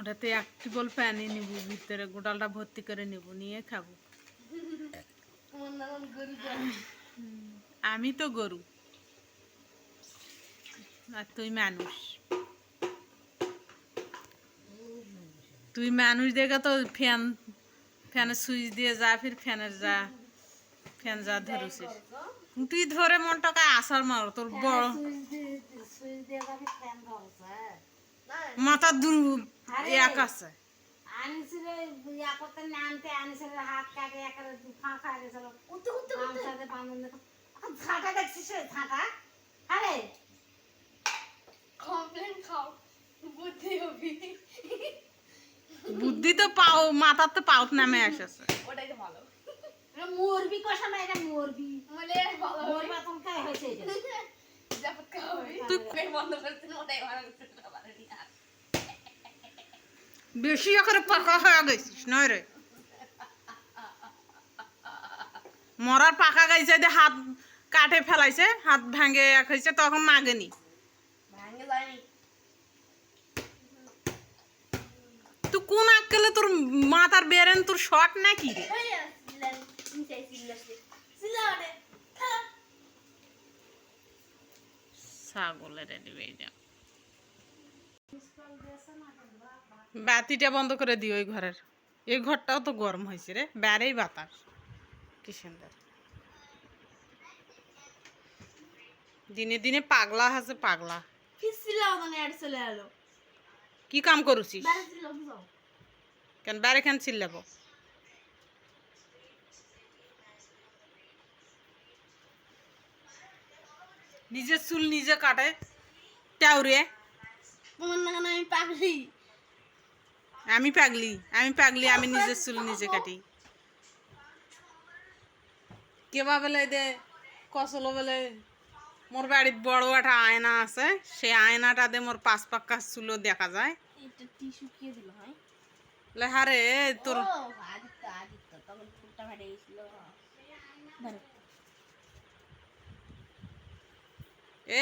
ওটাতে এক টিবল প্যানি নিব ভিতরে গোটালটা ভর্তি করে নিব নিয়ে খাব। আমি তো গরু। আর তুই মানুষ। তুই মানুষ দেখে তো ফ্যান ফ্যানের সুইচ দিয়ে যা ফির ফ্যানের যা ফ্যান যা ধরেছিস। তুই ধরে মনটাকে আসার মার তোর বড় মাথা দূর এক আছে। আনিছিল ইয়া করতে নামতে আনিছিল হাত কাটে একেবারে দু ফাঁকা গেছিল। উঠতে উঠতে গামছাতে বাঁধন এখন ঝাঁটা দেখছিস ঝাঁটা আরে। কমপ্লেন খাও বুদ্ধি হবি। বুদ্ধি তো পাও মাথার তো পাউত নামে আসছে ওটাই তো ভালো। মরবি কষা না এটা মরবি। বলে মরবা তখন হয়েছে তুই বন্ধ করছেন ওটাই ভালো বেশি করে পাকা হয়ে গেছিস নয় রে। মরার পাকা গাইছে যে হাত কাটে ফেলাইছে হাত ভাঙে এক হয়েছে তখন মাগেনি। তুই কোন আক্কেলে তোর মাথার বেরেন তোর শর্ট নাকি ছাগলের দিবে যা বাতিটা বন্ধ করে দিও ওই ঘরের। এই ঘরটাও তো গরম হয়েছে রে বাইরেই বাতাস। কি সুন্দর। দিনে দিনে পাগলা আছে পাগলা। কি কাম করছিস? কেন বাইরে খান চিল্লাব? নিজের চুল নিজে কাটে টাউরে। তোমার না আমি পাগলি। আমি পাগলি আমি পাগলি আমি নিজের চুল নিজে কাটি। কেবা বেলে দে কসল বেলে মোর বাড়ির বড় একটা আয়না আছে সেই আয়নাটা দিয়ে মোর পাঁচ পাক্কা চুলও দেখা যায়। হারে তোর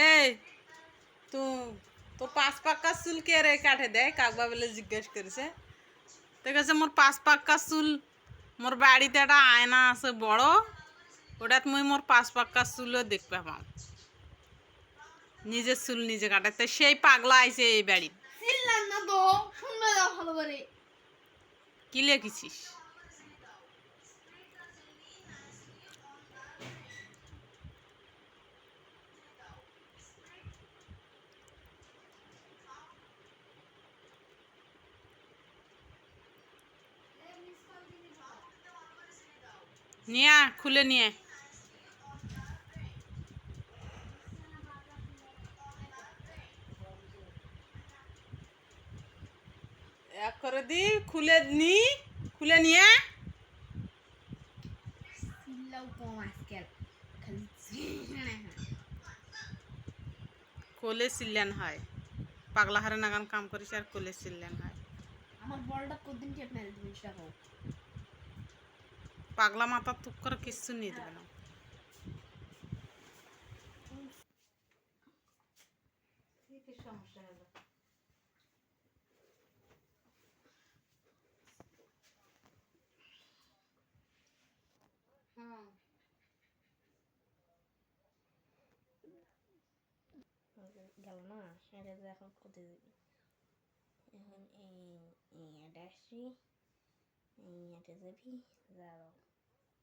এই তো তো পাঁচ পাক্কা চুল কে রে কাটে দেয়? কাকবা বলে জিজ্ঞেস করেছে। ঠিক আছে মোর পাঁচ পাক্কা চুল মোর বাড়িতে একটা আয়না আছে বড় ওটাত মুই মোর পাঁচ পাক্কা চুলও দেখতে পাও নিজের চুল নিজে কাটে। তো সেই পাগলা আইছে এই বাড়ি তো কি লেখেছিস? নিয়ে খুলে নিয়ে এক করে দি, খুলে নি, খুলে নিয়ে কোলে সিল্লান হয়। পাগলা হারে নাগান কাম করিস আর কোলে সিল্লান হয়। আমার বলটা কদিন টেপ মেরে দিবি সেটা পাগলা মাথা তুক করে কিচ্ছু নিয়ে দেবে না। সমস্যা হলো গেল না? এটা তো এখন করতে দিবি এখন এই এটা আসছি। এই এটা যাবি যাও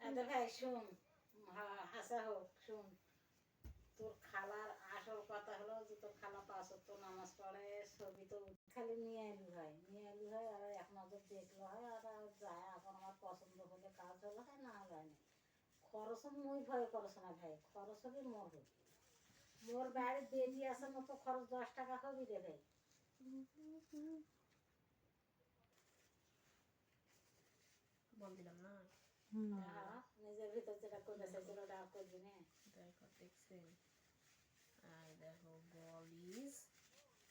আচ্ছা ভাই, শুন হাসা হোক, শুন। তোর খালার আসল কথা হলো যে তোর খালা পাঁচ তো নামাজ পড়ে, ছবি তো খালি নিয়ে এলি হয় নিয়ে এলি হয় আর এক নজর দেখল, হয়, আর আর যায়, এখন আমার পছন্দ হলে কাজ হলো, হয়, না যায় না। খরচ মুই ভয় করছ না ভাই খরচ হবে মোর হবে মোর বাড়ির বেজি আছে মতো খরচ দশ টাকা হবি রে ভাই। বল দিলাম। দেখো দেখছেন আর দেখো বল ইজ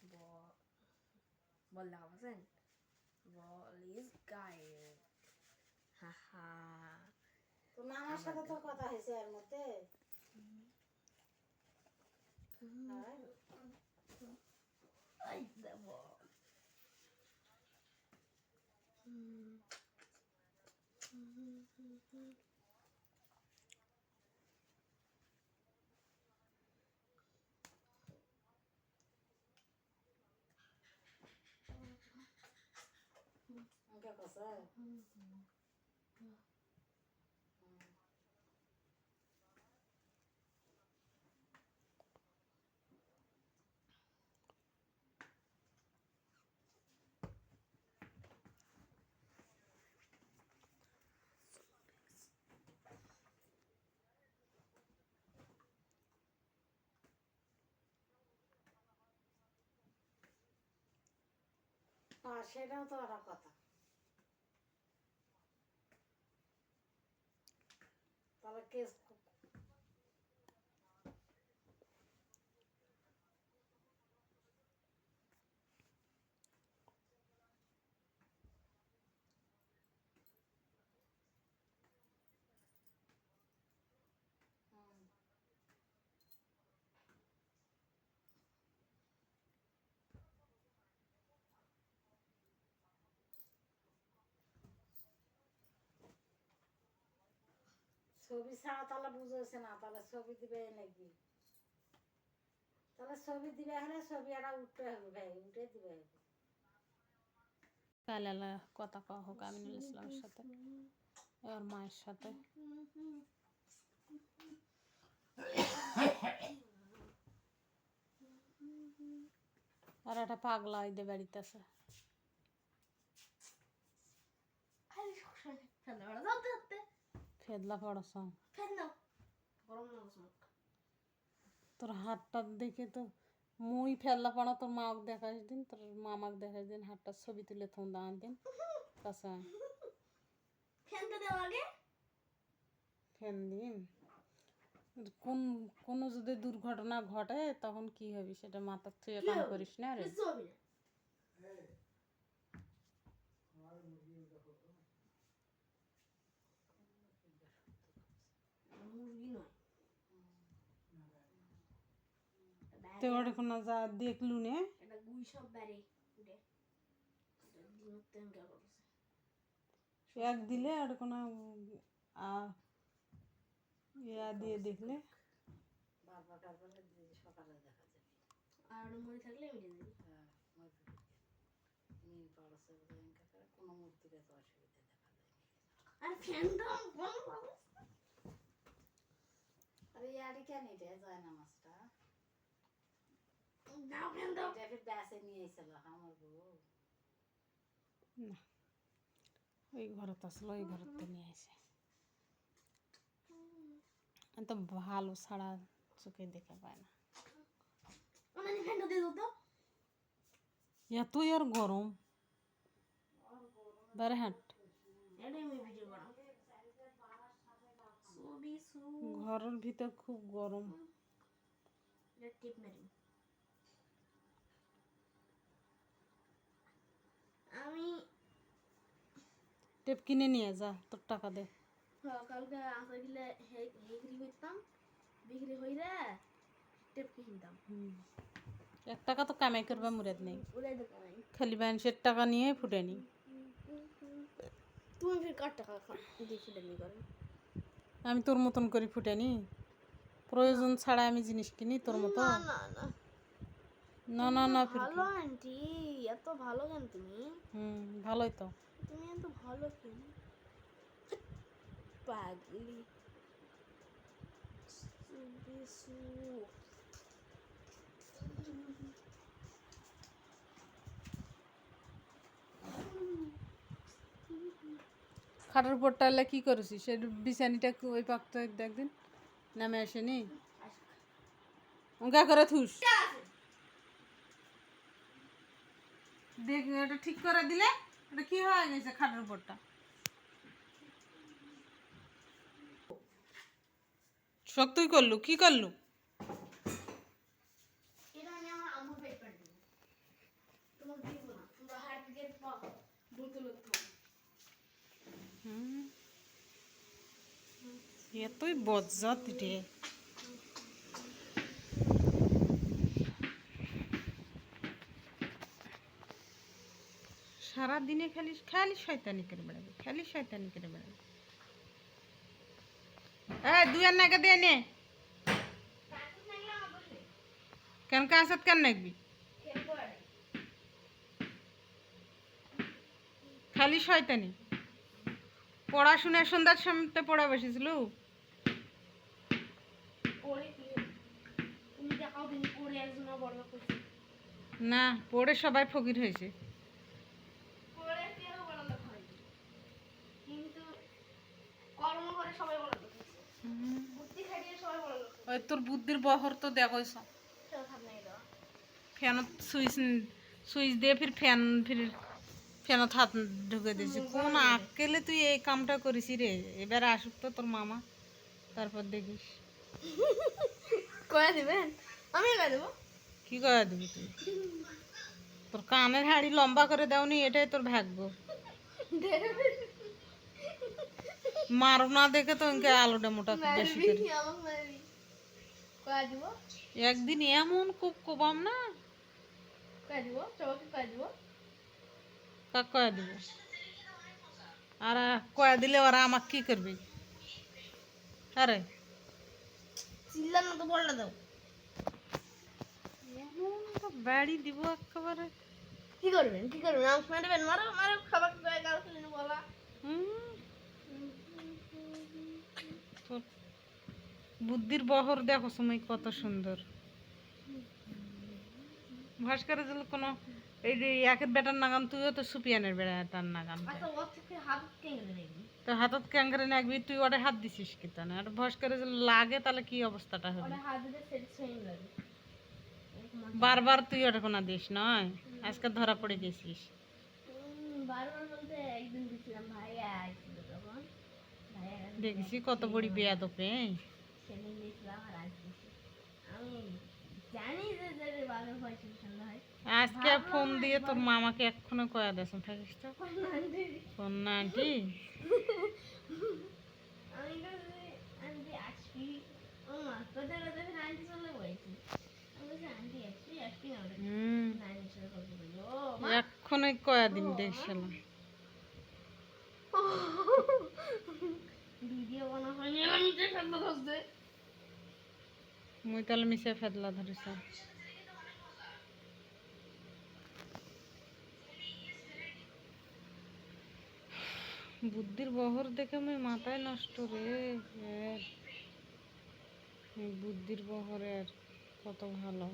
বল পাচ্ছেন বল ইজ গায়েব তো নানার সাথে তোর কথা হয়েছে এর মধ্যে হ্যাঁ? আমাকে কথা আর সেটাও তো একটা কথা। তাহলে ছবি ছাড়া তাহলে বুঝেছে না তাহলে ছবি দিবে নাকি? তাহলে ছবি দিবে হলে ছবি একটা উঠতে হবে ভাই উঠে দিবে। হবে কাল এলা কথা কওয়া হোক আমিনুল ইসলামের সাথে। ওর মায়ের সাথে। আর একটা পাগলা ওইদের বাড়িতে আছে দাও গরম না তোর হাতটা দেখে তো মুই ফেললা পড়া তোর মাক দেখাস দিন তোর মামাক দেখাস দিন হাতটার ছবি তুলে থন দাঁড়ান দিন। কাছে ফ্যানটা দেওয়া আগে। ফেন দিন। কোন কোনো যদি দুর্ঘটনা ঘটে তখন কি হবে? সেটা মাথার থেকে কাম করিস না রে কিছু হবে না মুরগি নয় কোনো যা দেখলু নে। এক দিলে আর কোনো আ, ইয়া দিয়ে দেখলে। সকালে দেখা যাবে আর মরে থাকলে হ্যাঁ নীল পড়াছে ব্যাংকে করে কোনো অসুবিধা দেখা যায় আর করো আরে ইয়ারি কেন এটা? যায় না দাও ফ্যান দাও এটা ফির ব্যাসে নিয়ে এসেছিল আমার বউ। না ওই ঘরত আসলো ওই ঘরত তো নিয়ে আসে তো ভালো ছাড়া চোখে দেখে পায় না। অনেক ফ্যানটা দিয়ে দাও তো। এতই আর গরম। বারে হাট। ঘরের ভিতর খুব গরম। টিপ আমি টেপ কিনে নিয়ে যা তোর টাকা দে। কালকে আসা গেলে বিক্রি করতাম বিক্রি হইলে টেপ কিনতাম এক টাকা তো কামাই করবা মুরাদ নেই। খালি মানুষের টাকা নিয়ে ফুটে নি। তুমি ফির কার টাকা দিয়ে ফিরে নি করো আমি তোর মতন করে ফুটে নি। প্রয়োজন ছাড়া আমি জিনিস কিনি তোর মতো না না। না না না ভালো আন্টি এত ভালো কেন তুমি? হুম ভালোই তো। তুমি এত ভালো কেন? পাগলি। খাটের উপরটা এলে কি করেছিস? সে বিছানিটা ওই পাকতে একদিন নামে আসেনি? উঙ্কা করে থুস। দেখ এটা ঠিক করে দিলে এটা কি হয়ে গেছে খাটের উপরটা? শখ তুই করলু? কি করলু? এটা আমি আমার আম্মুর পেট পেট দেবো তোমাকে দিব না তোমরা হাত থেকে বোতল হুম এতই বজ্জাত রে সারাদিনে খালি খালি শয়তানি করে বেড়াবে খালি শয়তানি করে বেড়াবে। এই দুই আর নাকা দিয়ে নে। কেন কাঁসাত কেন নাকবি? খালি শয়তানি। পড়াশোনার সন্ধ্যার সামনে পড়া বসেছিল না পড়ে সবাই ফকির হয়েছে পরে কেউ বড় লোক হয়নি কিন্তু কর্ম করে সবাই বড় লোক হয়েছে বুদ্ধি খাটিয়ে সবাই বড় লোক ওই তোর বুদ্ধির বহর তো দাও ফ্যান সুইচ সুইচ দিয়ে ফির ফ্যান ফির ফ্যানত হাত ঢুকে দিয়েছি। কোন আকেলে তুই এই কামটা করিস রে? এবার আসুক তো তোর মামা তারপর দেখিস। কয়ে দিবেন? আমি কয়ে দেবো? কি করে দিবি তুই? তোর কানের হাড়ি লম্বা করে দেওনি এটাই তোর ভাগ্য। মারো না দেখে তো ইনকে আলোটা মোটা বেশি করে আমাকে মারবি কয়ে দিব একদিন এমন খুব কোবাম না কয়ে দিব সবাইকে কয়ে দিব কাক কয়া দিব আর কয়া দিলে ওরা আমাকে কি করবে আরে চিল্লার মতো বলটা দাও এমন একটা বাড়ি দিব একেবারে কি করবেন কি করবেন আমাকে মারবেন মারো মারো খাবার কয়ে গাল খেলে বলা হুম। বুদ্ধির বহর দেখো সময় কত সুন্দর। ভাস্করের জন্য কোনো এই যে একের বেটার নাগান তুইও তো সুপিয়ানের বেটার নাগান। তো হাতত ক্যাঙ্গারে নাকবি তুই ওটা হাত দিছিস কি তা না আর ভাস্করের যদি লাগে তাহলে কি অবস্থাটা হবে? বারবার তুই ওটা কোনো দিস নয় আজকে ধরা পড়ে গেছিস। বারবার বলতে একদিন দিছিলাম ভাইয়া দেখেছি কত বড় বেয়াদপে। সেদিন দিয়েছিলাম আর আজ দিছি আমি জানি যে যে বাবার ভয় টিউশন হয়। আজকে ফোন দিয়ে তোর মামাকে এক্ষুনি কয়া দেছ থাকিস তো? ফোন না আন্টি আমি তো আন্টি আসবি ও মা কোথায় কোথায় ফের আন্টি চলে বলছি এক্ষুনি কয়া দিন দেখছিলাম ভিডিও আমি তো সব বসতে মুই তাহলে মিশে ফেদলা ধরিস বুদ্ধির বহর দেখে মুই মাথায় নষ্ট রে বুদ্ধির বহরের কত ভালো।